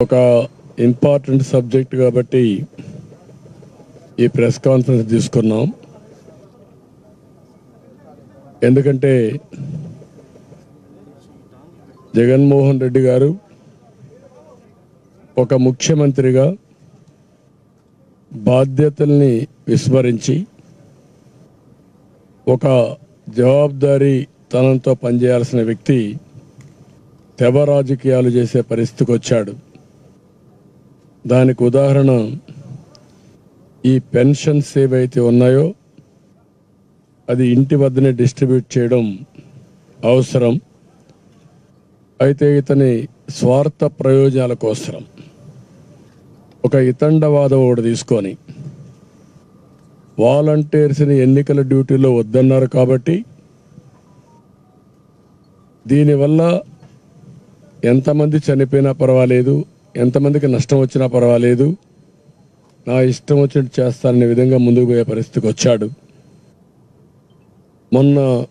ఒక important subject కాబట్టి ఈ ప్రెస్ కాన్ఫరెన్స్ తీసుకున్నాం. ఎందుకంటే జగన్మోహన్ రెడ్డి గారు ఒక ముఖ్యమంత్రిగా బాధ్యతల్ని విస్మరించి ఒక జవాబుదారీ తనంతో పనిచేయాల్సిన వ్యక్తి తెవ రాజకీయాలు చేసే పరిస్థితికి వచ్చాడు దానికి ఉదాహరణ ఈ పెన్షన్స్ ఏవైతే ఉన్నాయో అది ఇంటి వద్దనే డిస్ట్రిబ్యూట్ చేయడం అవసరం. అయితే ఇతని స్వార్థ ప్రయోజనాల కోసం ఒక ఇతండవాదం ఒకటి తీసుకొని వాలంటీర్స్ని ఎన్నికల డ్యూటీలో వద్దన్నారు కాబట్టి దీనివల్ల ఎంతమంది చనిపోయినా పర్వాలేదు ఎంతమందికి నష్టం వచ్చినా పర్వాలేదు. నా ఇష్టం వచ్చినట్టు చేస్తాననే విధంగా ముందుకు పోయే పరిస్థితికి వచ్చాడు. మొన్న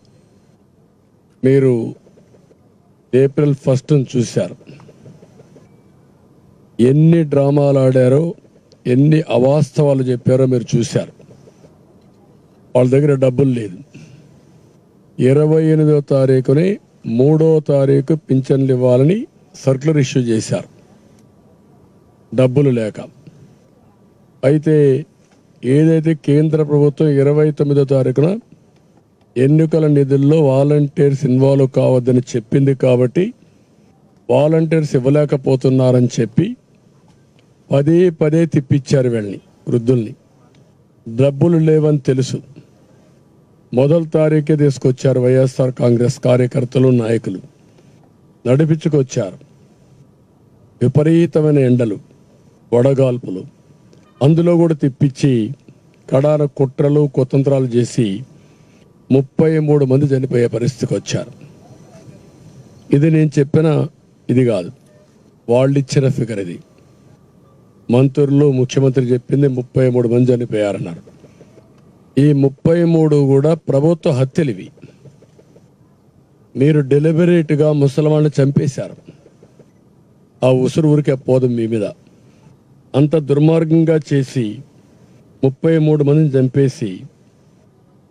మీరు ఏప్రిల్ ఫస్ట్ చూశారు. ఎన్ని డ్రామాలు ఆడారో ఎన్ని అవాస్తవాలు చెప్పారో మీరు చూశారు. వాళ్ళ దగ్గర డబ్బులు లేదు. ఇరవై ఎనిమిదో తారీఖుని మూడో తారీఖు పింఛన్లు ఇవ్వాలని సర్కులర్ ఇష్యూ చేశారు. డబ్బులు లేక. అయితే ఏదైతే కేంద్ర ప్రభుత్వం ఇరవై తొమ్మిదో తారీఖున ఎన్నికల నిధుల్లో వాలంటీర్స్ ఇన్వాల్వ్ కావద్దని చెప్పింది కాబట్టి వాలంటీర్స్ ఇవ్వలేకపోతున్నారని చెప్పి పదే పదే తిప్పించారు వీళ్ళని వృద్ధుల్ని. డబ్బులు లేవని తెలుసు. మొదటి తారీఖే తీసుకొచ్చారు వైఎస్ఆర్ కాంగ్రెస్ కార్యకర్తలు నాయకులు. నడిపించుకొచ్చారు. విపరీతమైన ఎండలు. వడగాల్పులు. అందులో కూడా తిప్పించి కడాన కుట్రలు కుతంత్రాలు చేసి ముప్పై మూడు మంది చనిపోయే పరిస్థితికి వచ్చారు. ఇది నేను చెప్పిన ఇది కాదు. వాళ్ళు ఇచ్చిన ఫిగర్ ఇది. మంత్రులు ముఖ్యమంత్రి చెప్పింది ముప్పై మూడు మంది చనిపోయారన్నారు. ఈ ముప్పై మూడు కూడా ప్రభుత్వ హత్యలివి మీరు డెలిబరేట్గా ముసల్మాన్ని చంపేశారు. ఆ ఉసురు ఊరికే పోదు మీ మీద. అంత దుర్మార్గంగా చేసి ముప్పై మూడు మందిని చంపేసి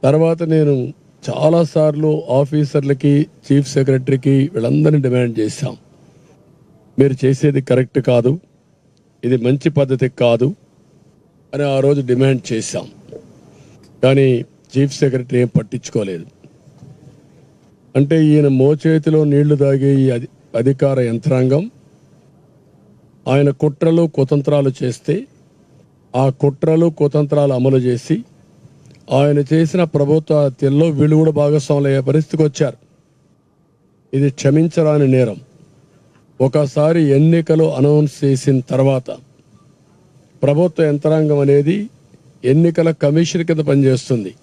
తర్వాత నేను చాలాసార్లు ఆఫీసర్లకి చీఫ్ సెక్రటరీకి వీళ్ళందరినీ డిమాండ్ చేశాం. మీరు చేసేది కరెక్ట్ కాదు ఇది మంచి పద్ధతి కాదు అని ఆ రోజు డిమాండ్ చేశాం. కానీ చీఫ్ సెక్రటరీ ఏం పట్టించుకోలేదు. అంటే ఈయన మోచేతిలో నీళ్ళు తాగే ఈ అధికార యంత్రాంగం ఆయన కుట్రలు కుతంత్రాలు చేస్తే ఆ కుట్రలు కుతంత్రాలు అమలు చేసి ఆయన చేసిన ప్రభుత్వ హత్యల్లో వీళ్ళు కూడా భాగస్వాములు అయ్యే పరిస్థితికి వచ్చారు. ఇది క్షమించరాని నేరం. ఒకసారి ఎన్నికలు అనౌన్స్ చేసిన తర్వాత ప్రభుత్వ యంత్రాంగం అనేది ఎన్నికల కమిషన్ కింద పనిచేస్తుంది.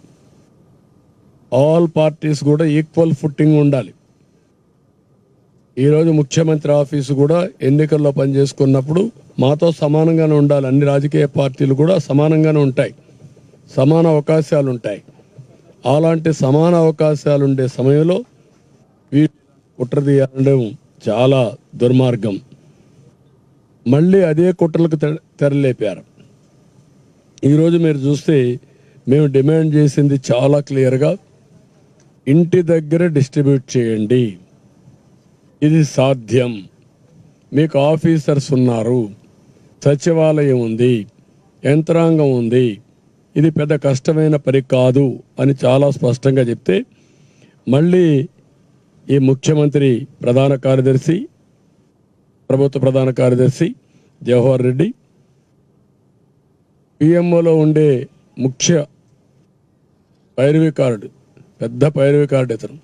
ఆల్ పార్టీస్ కూడా ఈక్వల్ ఫుట్టింగ్ ఉండాలి. ఈరోజు ముఖ్యమంత్రి ఆఫీసు కూడా ఎన్నికల్లో పనిచేసుకున్నప్పుడు మాతో సమానంగానే ఉండాలి. అన్ని రాజకీయ పార్టీలు కూడా సమానంగానే ఉంటాయి. సమాన అవకాశాలు ఉంటాయి అలాంటి సమాన అవకాశాలు ఉండే సమయంలో వీళ్ళు కుట్ర చాలా దుర్మార్గం. మళ్ళీ అదే కుట్రలకు తెరలేపారు. ఈరోజు మీరు చూస్తే మేము డిమాండ్ చేసింది చాలా క్లియర్గా ఇంటి దగ్గర డిస్ట్రిబ్యూట్ చేయండి. ఇది సాధ్యం. మీకు ఆఫీసర్స్ ఉన్నారు. సచివాలయం ఉంది. యంత్రాంగం ఉంది. ఇది పెద్ద కష్టమైన పని కాదు అని చాలా స్పష్టంగా చెప్తే మళ్ళీ ఈ ముఖ్యమంత్రి ప్రధాన కార్యదర్శి ప్రభుత్వ ప్రధాన కార్యదర్శి జవహర్ రెడ్డి పిఎంఓలో ఉండే ముఖ్య పైరవికారుడు పెద్ద పైరవికారుడు ఇతను.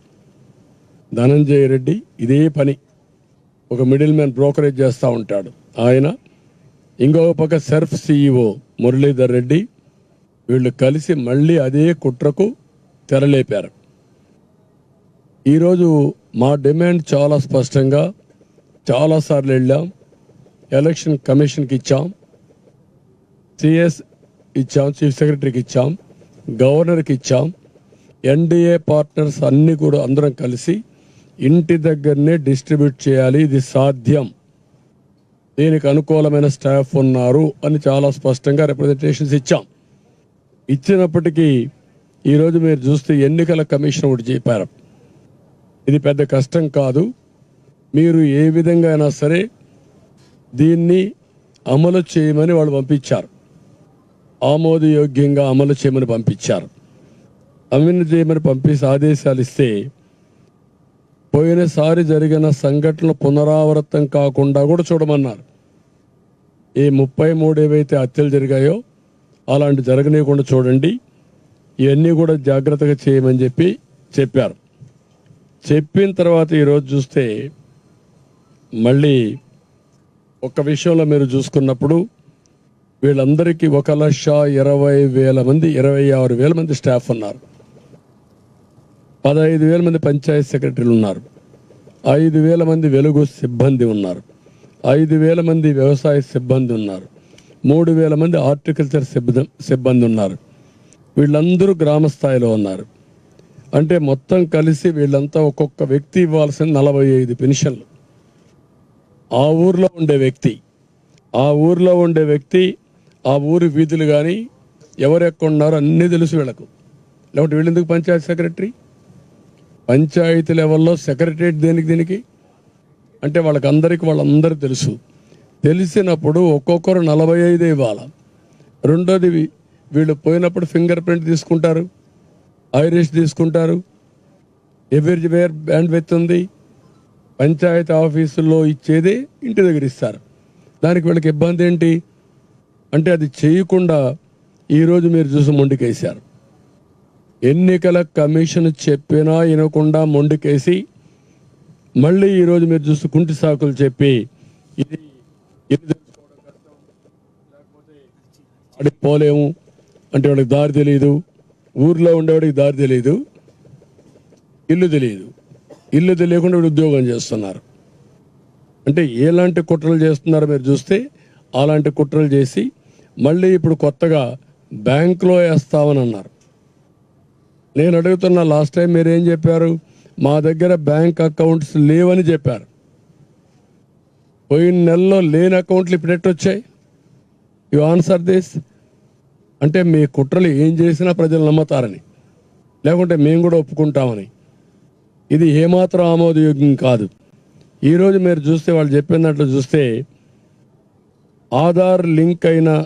ధనంజయ రెడ్డి ఇదే పని. ఒక మిడిల్ మ్యాన్ బ్రోకరేజ్ చేస్తూ ఉంటాడు. ఆయన ఇంకొక పక్క సెర్ఫ్ సిఇఓ మురళీధర్ రెడ్డి వీళ్ళు కలిసి మళ్ళీ అదే కుట్రకు తెరలేపారు. ఈరోజు మా డిమాండ్ చాలా స్పష్టంగా చాలాసార్లు వెళ్ళాం. ఎలక్షన్ కమిషన్కి ఇచ్చాం. సిఎస్ ఇచ్చాం చీఫ్ సెక్రటరీకి ఇచ్చాం గవర్నర్కి ఇచ్చాం. ఎన్డీఏ పార్ట్నర్స్ అన్నీ కూడా అందరం కలిసి ఇంటి దగ్గరనే డిస్ట్రిబ్యూట్ చేయాలి ఇది సాధ్యం. దీనికి అనుకూలమైన స్టాఫ్ ఉన్నారు అని చాలా స్పష్టంగా రిప్రజెంటేషన్స్ ఇచ్చాం. ఇచ్చినప్పటికీ ఈరోజు మీరు చూస్తే ఎన్నికల కమిషన్ ఒకటి చెప్పారు. ఇది పెద్ద కష్టం కాదు. మీరు ఏ విధంగా అయినా సరే దీన్ని అమలు చేయమని వాళ్ళు పంపించారు. ఆమోదయోగ్యంగా అమలు చేయమని పంపించారు. అమలు చేయమని పంపి ఆదేశాలు ఇస్తే పోయినసారి జరిగిన సంఘటనలు పునరావృతం కాకుండా కూడా చూడమన్నారు. ఈ ముప్పై మూడు ఏవైతే హత్యలు జరిగాయో అలాంటి జరగనీయకుండా చూడండి. ఇవన్నీ కూడా జాగ్రత్తగా చేయమని చెప్పి చెప్పారు. చెప్పిన తర్వాత ఈరోజు చూస్తే మళ్ళీ ఒక విషయంలో మీరు చూసుకున్నప్పుడు వీళ్ళందరికీ ఒక లక్ష ఇరవై వేల మంది ఇరవై ఆరు వేల మంది స్టాఫ్ ఉన్నారు. పదహైదు వేల మంది పంచాయత్ సెక్రటరీలు ఉన్నారు. ఐదు వేల మంది వెలుగు సిబ్బంది ఉన్నారు. ఐదు వేల మంది వ్యవసాయ సిబ్బంది ఉన్నారు. మూడు వేల మంది హార్టికల్చర్ సిబ్బంది సిబ్బంది ఉన్నారు. వీళ్ళందరూ గ్రామ స్థాయిలో ఉన్నారు. అంటే మొత్తం కలిసి వీళ్ళంతా ఒక్కొక్క వ్యక్తి ఇవ్వాల్సిన నలభై ఐదు పెన్షన్లు. ఆ ఊర్లో ఉండే వ్యక్తి ఆ ఊర్లో ఉండే వ్యక్తి ఆ ఊరి వీధులు కానీ ఎవరు ఎక్కడ ఉన్నారో అన్నీ తెలుసు వీళ్ళకు. లేకపోతే వీళ్ళెందుకు పంచాయత్ సెక్రటరీ? పంచాయతీ లెవెల్లో సెక్రటరేట్ దేనికి దీనికి? అంటే వాళ్ళకందరికీ వాళ్ళందరూ తెలుసు. తెలిసినప్పుడు ఒక్కొక్కరు నలభై ఐదు ఇవ్వాలి. రెండోది వీళ్ళు పోయినప్పుడు ఫింగర్ ప్రింట్ తీసుకుంటారు. ఐరిష్ తీసుకుంటారు. ఎవరి వేర్ బ్యాండ్ వెత్ ఉంది? పంచాయతీ ఆఫీసుల్లో ఇచ్చేది ఇంటి దగ్గర ఇస్తారు. దానికి వీళ్ళకి ఇబ్బంది ఏంటి? అంటే అది చేయకుండా ఈరోజు మీరు చూసి ముందుకేశారు ఎన్నికల కమిషన్ చెప్పినా వినకుండా మొండికేసి మళ్ళీ ఈరోజు మీరు చూసి కుంటి సాకులు చెప్పి ఇది ఇది తెలుసుకోవడం కష్టం లేకపోతే అడిగి పోలేము అంటే వాడికి దారి తెలియదు ఊర్లో ఉండేవాడికి దారి తెలియదు ఇల్లు తెలియదు ఇల్లు తెలియకుండా వీడు ఉద్యోగం చేస్తున్నారు. అంటే ఎలాంటి కుట్రలు చేస్తున్నారో మీరు చూస్తే అలాంటి కుట్రలు చేసి మళ్ళీ ఇప్పుడు కొత్తగా బ్యాంకులో వేస్తామని అన్నారు. నేను అడుగుతున్న లాస్ట్ టైం మీరు ఏం చెప్పారు? మా దగ్గర బ్యాంక్ అకౌంట్స్ లేవని చెప్పారు. పోయిన నెలలో లేని అకౌంట్లు ఇప్పుడు వచ్చాయి యు ఆన్సర్ దిస్ అంటే మీ కుట్రలు ఏం చేసినా ప్రజలు నమ్ముతారని. లేకుంటే మేము కూడా ఒప్పుకుంటామని. ఇది ఏమాత్రం ఆమోదయోగ్యం కాదు. ఈరోజు మీరు చూస్తే వాళ్ళు చెప్పినట్లు చూస్తే ఆధార్ లింక్ అయిన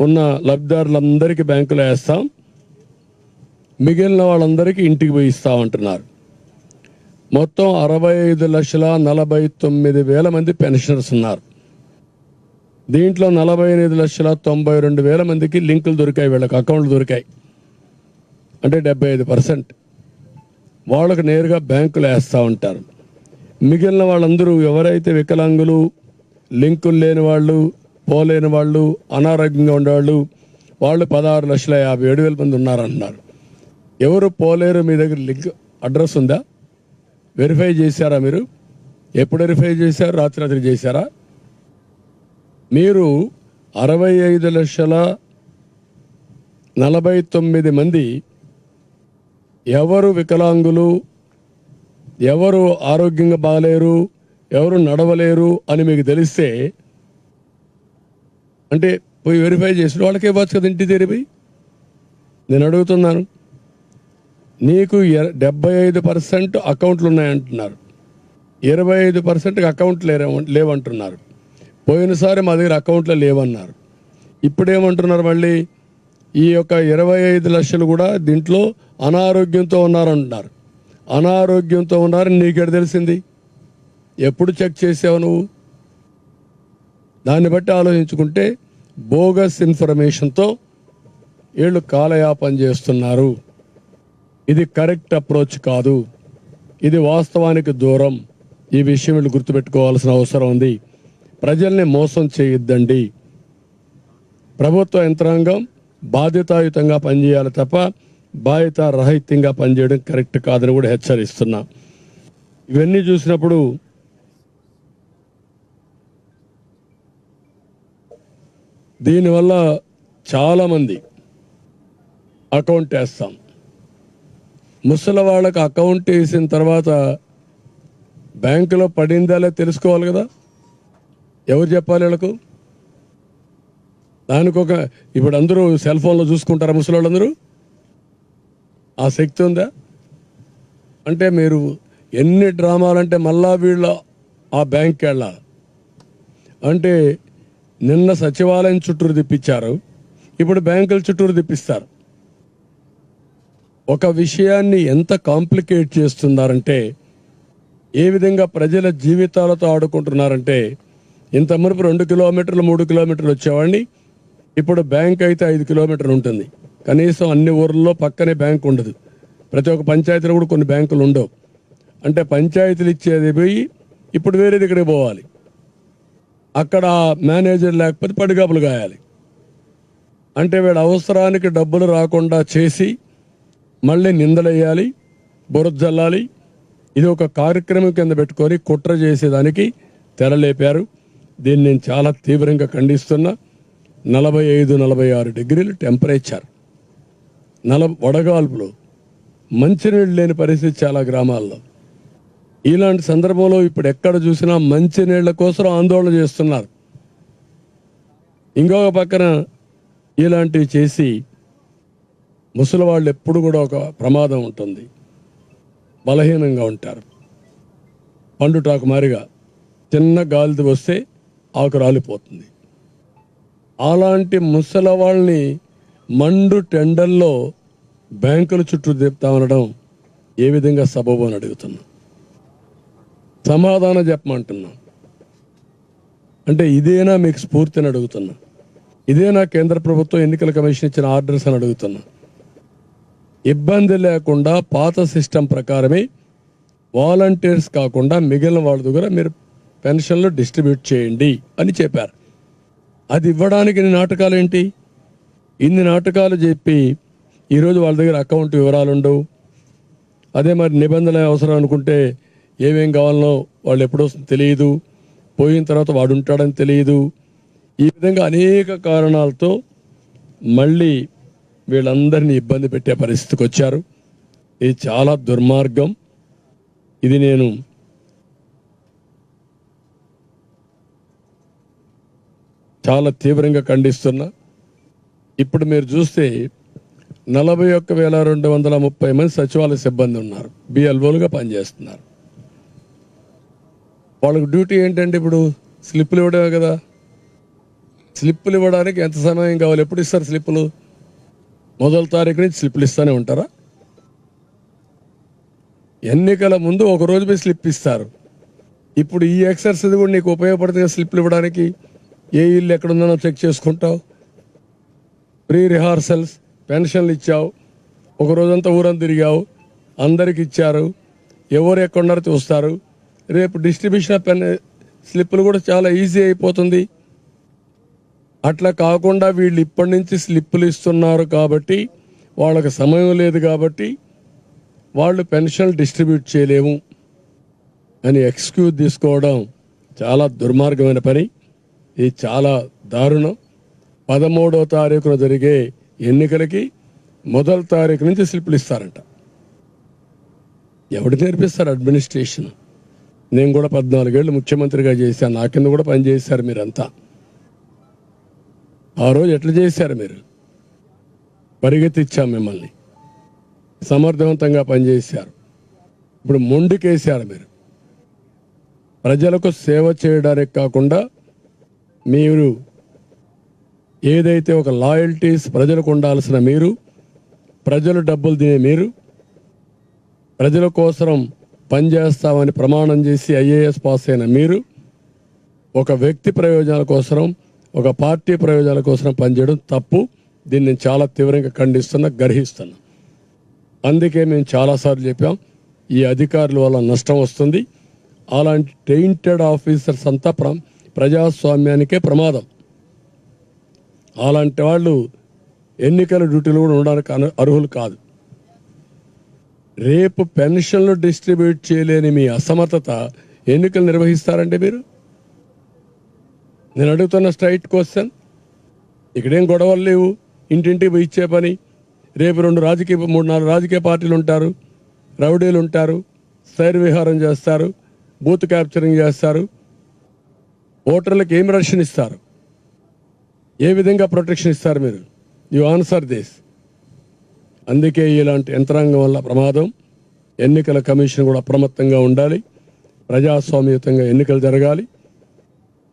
ఉన్న లబ్ధిదారులందరికీ బ్యాంకులో వేస్తాం. మిగిలిన వాళ్ళందరికీ ఇంటికి పోయి ఇస్తామంటున్నారు మొత్తం అరవై ఐదు లక్షల నలభై తొమ్మిది వేల మంది పెన్షనర్స్ ఉన్నారు. దీంట్లో నలభై ఎనిమిది లక్షల తొంభై రెండు వేల మందికి లింకులు దొరికాయి వీళ్ళకి అకౌంట్లు దొరికాయి. అంటే డెబ్బై ఐదు పర్సెంట్. వాళ్ళకు నేరుగా బ్యాంకులు వేస్తూ ఉంటారు. మిగిలిన వాళ్ళందరూ ఎవరైతే వికలాంగులు లింకులు లేని వాళ్ళు పోలేని వాళ్ళు అనారోగ్యంగా ఉండేవాళ్ళు వాళ్ళు పదహారు లక్షల యాభై ఏడు వేల మంది ఉన్నారంటున్నారు ఎవరు పోలేరు మీ దగ్గర లింక్ అడ్రస్ ఉందా? వెరిఫై చేశారా మీరు? ఎప్పుడు వెరిఫై చేశారు? రాత్రి రాత్రి చేశారా? మీరు అరవై ఐదు లక్షల నలభై తొమ్మిది మంది ఎవరు వికలాంగులు ఎవరు ఆరోగ్యంగా బాగలేరు ఎవరు నడవలేరు అని మీకు తెలిస్తే అంటే పోయి వెరిఫై చేసిన వాళ్ళకే ఇవ్వచ్చు కదా ఇంటి తెరిపి నేను అడుగుతున్నాను. నీకు ఎ- డెబ్బై ఐదు పర్సెంట్ అకౌంట్లు ఉన్నాయంటున్నారు ఇరవై ఐదు పర్సెంట్ అకౌంట్ లేవంటున్నారు. పోయినసారి మా దగ్గర అకౌంట్లో లేవన్నారు. ఇప్పుడేమంటున్నారు మళ్ళీ? ఈ యొక్క ఇరవై ఐదు లక్షలు కూడా దీంట్లో అనారోగ్యంతో ఉన్నారంటున్నారు. అనారోగ్యంతో ఉన్నారని నీకెడ తెలిసింది? ఎప్పుడు చెక్ చేసావు నువ్వు? దాన్ని బట్టి ఆలోచించుకుంటే బోగస్ ఇన్ఫర్మేషన్తో వీళ్ళు కాలయాపన చేస్తున్నారు. ఇది కరెక్ట్ అప్రోచ్ కాదు. ఇది వాస్తవానికి దూరం. ఈ విషయం వీళ్ళు గుర్తుపెట్టుకోవాల్సిన అవసరం ఉంది. ప్రజల్ని మోసం చేయొద్దండి. ప్రభుత్వ యంత్రాంగం బాధ్యతాయుతంగా పనిచేయాలి తప్ప బాధ్యత రహితంగా పనిచేయడం కరెక్ట్ కాదని కూడా హెచ్చరిస్తున్నా. ఇవన్నీ చూసినప్పుడు దీనివల్ల చాలామంది అకౌంట్ వేస్తాం. ముసలి వాళ్ళకి అకౌంట్ వేసిన తర్వాత బ్యాంకులో పడిందా తెలుసుకోవాలి కదా? ఎవరు చెప్పాలి వీళ్ళకు? దానికి ఒక ఇప్పుడు అందరూ సెల్ ఫోన్లో చూసుకుంటారా ముసలి వాళ్ళందరూ ఆ శక్తి ఉందా? అంటే మీరు ఎన్ని డ్రామాలంటే మళ్ళా వీళ్ళ ఆ బ్యాంక్కి వెళ్ళాలి. అంటే నిన్న సచివాలయం చుట్టూరు తిప్పించారు. ఇప్పుడు బ్యాంకుల చుట్టూరు తిప్పిస్తారు. ఒక విషయాన్ని ఎంత కాంప్లికేట్ చేస్తున్నారంటే ఏ విధంగా ప్రజల జీవితాలతో ఆడుకుంటున్నారంటే ఇంత మునుపు రెండు కిలోమీటర్లు మూడు కిలోమీటర్లు వచ్చేవాడిని ఇప్పుడు బ్యాంక్ అయితే ఐదు కిలోమీటర్లు ఉంటుంది. కనీసం అన్ని ఊర్లలో పక్కనే బ్యాంక్ ఉండదు. ప్రతి ఒక్క పంచాయతీలో కూడా కొన్ని బ్యాంకులు ఉండవు. అంటే పంచాయతీలు ఇచ్చేది పోయి ఇప్పుడు వేరే దగ్గరికి పోవాలి. అక్కడ మేనేజర్ లేకపోతే పడిగాపులు గాయాలి. అంటే వీడు అవసరానికి డబ్బులు రాకుండా చేసి మళ్ళీ నిందలేయాలి బురదల్లాలి ఇది ఒక కార్యక్రమం కింద పెట్టుకొని కుట్ర చేసేదానికి తెరలేపారు. దీన్ని నేను చాలా తీవ్రంగా ఖండిస్తున్నా. నలభై ఐదు నలభై ఆరు డిగ్రీలు టెంపరేచర్. నల వడగాల్పులు. మంచినీళ్ళు లేని పరిస్థితి చాలా గ్రామాల్లో. ఇలాంటి సందర్భంలో ఇప్పుడు ఎక్కడ చూసినా మంచినీళ్ళ కోసం ఆందోళన చేస్తున్నారు. ఇంకొక పక్కన ఇలాంటివి చేసి ముసలి వాళ్ళు ఎప్పుడు కూడా ఒక ప్రమాదం ఉంటుంది. బలహీనంగా ఉంటారు. పండుటాకు మారిగా చిన్న గాలిది వస్తే ఆకు రాలిపోతుంది. అలాంటి ముసలి వాళ్ళని మండు టెండర్లో బ్యాంకుల చుట్టూ తిప్పుతామనడం ఏ విధంగా సబబు అని అడుగుతున్నా. సమాధానం చెప్పమంటున్నా. అంటే ఇదేనా మీకు స్ఫూర్తిని అడుగుతున్నా. ఇదేనా కేంద్ర ప్రభుత్వం ఎన్నికల కమిషన్ ఇచ్చిన ఆర్డర్స్ అని అడుగుతున్నా. ఇబ్బంది లేకుండా పాత సిస్టమ్ ప్రకారమే వాలంటీర్స్ కాకుండా మిగిలిన వాళ్ళ దగ్గర మీరు పెన్షన్లు డిస్ట్రిబ్యూట్ చేయండి అని చెప్పారు. అది ఇవ్వడానికి ఇన్ని నాటకాలు ఏంటి? ఇన్ని నాటకాలు చెప్పి ఈరోజు వాళ్ళ దగ్గర అకౌంట్ వివరాలు ఉండవు. అదే మరి నిబంధన అవసరం అనుకుంటే ఏమేం కావాలనో వాళ్ళు ఎప్పుడో తెలియదు. పోయిన తర్వాత వాడు ఉంటాడని తెలియదు. ఈ విధంగా అనేక కారణాలతో మళ్ళీ వీళ్ళందరినీ ఇబ్బంది పెట్టే పరిస్థితికి వచ్చారు. ఇది చాలా దుర్మార్గం. ఇది నేను చాలా తీవ్రంగా ఖండిస్తున్నా. ఇప్పుడు మీరు చూస్తే నలభై ఒక్క వేల రెండు వందల ముప్పై మంది సచివాలయ సిబ్బంది ఉన్నారు. బిఎల్ఓలుగా పనిచేస్తున్నారు. వాళ్ళకి డ్యూటీ ఏంటంటే ఇప్పుడు? స్లిప్పులు ఇవ్వడమే కదా. స్లిప్పులు ఇవ్వడానికి ఎంత సమయం కావాలి? ఎప్పుడు ఇస్తారు స్లిప్పులు? మొదటి తారీఖు నుంచి స్లిప్పులు ఇస్తూనే ఉంటారా? ఎన్నికల ముందు ఒక రోజు పోయి స్లిప్ ఇస్తారు. ఇప్పుడు ఈ ఎక్సర్సైజ్ కూడా నీకు ఉపయోగపడుతుంది స్లిప్లు ఇవ్వడానికి. ఏ ఇల్లు ఎక్కడుందో చెక్ చేసుకుంటావు. ప్రీ రిహార్సల్స్ పెన్షన్లు ఇచ్చావు. ఒక రోజంతా ఊరంతా తిరిగావు. అందరికి ఇచ్చారు. ఎవరు ఎక్కడున్నారో చూస్తారు. రేపు డిస్ట్రిబ్యూషన్ ఆఫ్ పెన్ స్లిప్పులు కూడా చాలా ఈజీ అయిపోతుంది. అట్లా కాకుండా వీళ్ళు ఇప్పటి నుంచి స్లిప్పులు ఇస్తున్నారు కాబట్టి వాళ్ళకి సమయం లేదు కాబట్టి వాళ్ళు పెన్షన్లు డిస్ట్రిబ్యూట్ చేయలేము అని ఎక్స్క్యూజ్ తీసుకోవడం చాలా దుర్మార్గమైన పని. ఇది చాలా దారుణం. పదమూడో తారీఖున జరిగే ఎన్నికలకి మొదటి తారీఖు నుంచి స్లిప్పులు ఇస్తారంట. ఎవడు నేర్పిస్తారు అడ్మినిస్ట్రేషన్? నేను కూడా పద్నాలుగేళ్ళు ముఖ్యమంత్రిగా చేశాను. నా కింద కూడా పనిచేశారు మీరంతా? ఆ రోజు ఎట్లా చేశారు మీరు? పరిగెత్తిచ్చాం మిమ్మల్ని. సమర్థవంతంగా పనిచేశారు. ఇప్పుడు మొండికేశారు మీరు. ప్రజలకు సేవ చేయడానికి కాకుండా మీరు ఏదైతే ఒక లాయల్టీస్ ప్రజలకు ఉండాల్సిన మీరు ప్రజలు డబ్బులు తినే మీరు ప్రజల కోసం పనిచేస్తామని ప్రమాణం చేసి ఐఏఎస్ పాస్ అయిన మీరు ఒక వ్యక్తి ప్రయోజనాల కోసం ఒక పార్టీ ప్రయోజనాల కోసం పనిచేయడం తప్పు. దీన్ని నేను చాలా తీవ్రంగా ఖండిస్తున్నా గర్హిస్తున్నా. అందుకే మేము చాలాసార్లు చెప్పాం ఈ అధికారుల వల్ల నష్టం వస్తుంది. అలాంటి టెయింటెడ్ ఆఫీసర్స్ అంతా ప్ర ప్రజాస్వామ్యానికే ప్రమాదం. అలాంటి వాళ్ళు ఎన్నికల డ్యూటీలు కూడా ఉండడానికి అను- అర్హులు కాదు. రేపు పెన్షన్లు డిస్ట్రిబ్యూట్ చేయలేని మీ అసమర్థత ఎన్నికలు నిర్వహిస్తారంటే మీరు? నేను అడుగుతున్న స్ట్రైట్ క్వశ్చన్ ఇక్కడేం గొడవలు లేవు. ఇంటింటికి పోయి ఇచ్చే పని. రేపు రెండు రాజకీయ మూడు నాలుగు రాజకీయ పార్టీలు ఉంటారు. రౌడీలు ఉంటారు. శైర్ విహారం చేస్తారు. బూత్ క్యాప్చరింగ్ చేస్తారు. ఓటర్లకు ఏమి రక్షణ ఇస్తారు? ఏ విధంగా ప్రొటెక్షన్ ఇస్తారు మీరు? యు ఆన్సర్ దిస్ అందుకే ఇలాంటి యంత్రాంగం వల్ల ప్రమాదం. ఎన్నికల కమిషన్ కూడా అప్రమత్తంగా ఉండాలి. ప్రజాస్వామ్యతంగా ఎన్నికలు జరగాలి.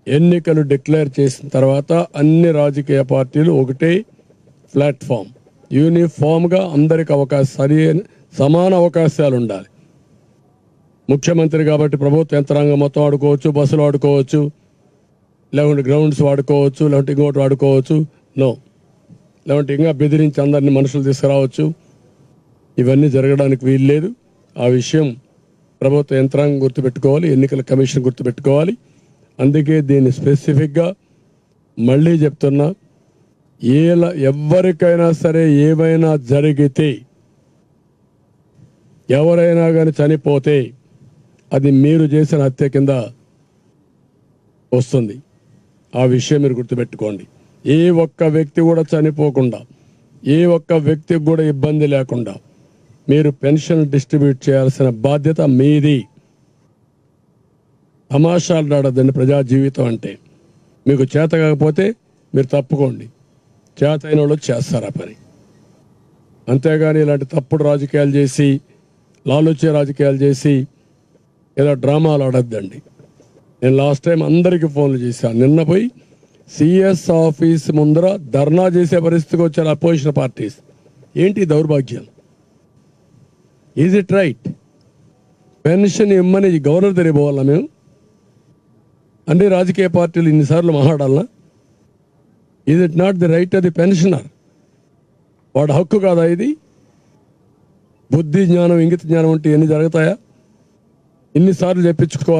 ఎన్నికలు డిక్లేర్ చేసిన తర్వాత అన్ని రాజకీయ పార్టీలు ఒకటే ప్లాట్ఫామ్. యూనిఫామ్గా అందరికి అవకాశం సరి సమాన అవకాశాలు ఉండాలి ముఖ్యమంత్రి కాబట్టి ప్రభుత్వ యంత్రాంగం మొత్తం ఆడుకోవచ్చు బస్సులు ఆడుకోవచ్చు లేకుంటే గ్రౌండ్స్ వాడుకోవచ్చు లేకుంటే ఇంకోటి వాడుకోవచ్చు. నో. లేకుంటే ఇంకా బెదిరించి అందరిని మనుషులు తీసుకురావచ్చు. ఇవన్నీ జరగడానికి వీలు లేదు ఆ విషయం ప్రభుత్వ యంత్రాంగం గుర్తుపెట్టుకోవాలి ఎన్నికల కమిషన్ గుర్తుపెట్టుకోవాలి. అందుకే దీన్ని స్పెసిఫిక్గా మళ్ళీ చెప్తున్నా. ఏల ఎవరికైనా సరే ఏమైనా జరిగితే ఎవరైనా కానీ చనిపోతే అది మీరు చేసిన హత్య కింద వస్తుంది. ఆ విషయం మీరు గుర్తుపెట్టుకోండి. ఏ ఒక్క వ్యక్తి కూడా చనిపోకుండా ఏ ఒక్క వ్యక్తికి కూడా ఇబ్బంది లేకుండా మీరు పెన్షన్ డిస్ట్రిబ్యూట్ చేయాల్సిన బాధ్యత మీది. తమాషాలు ఆడద్దండి ప్రజా జీవితం అంటే. మీకు చేత కాకపోతే మీరు తప్పుకోండి. చేత అయిన వాళ్ళు చేస్తారు ఆ పని? అంతేగాని ఇలాంటి తప్పుడు రాజకీయాలు చేసి లాలుచే రాజకీయాలు చేసి ఏదో డ్రామాలు ఆడద్దండి. నేను లాస్ట్ టైం అందరికీ ఫోన్లు చేశాను నిన్న పోయి సిఎస్ ఆఫీస్ ముందర ధర్నా చేసే పరిస్థితికి వచ్చారు అపోజిషన్ పార్టీస్. ఏంటి దౌర్భాగ్యం? ఈజ్ ఇట్ రైట్ పెన్షన్ ఇమ్మని గవర్నర్ తెలియబోవాలా మేము? అన్ని రాజకీయ పార్టీలు ఇన్నిసార్లు మాట్లాడాలనా ఇది it not the right of the pensioner వాడు హక్కు కాదా ఇది? బుద్ధి జ్ఞానం ఇంగిత జ్ఞానం అంటే ఎన్ని జరుగుతాయా? ఇన్నిసార్లు చెప్పించుకోవాలి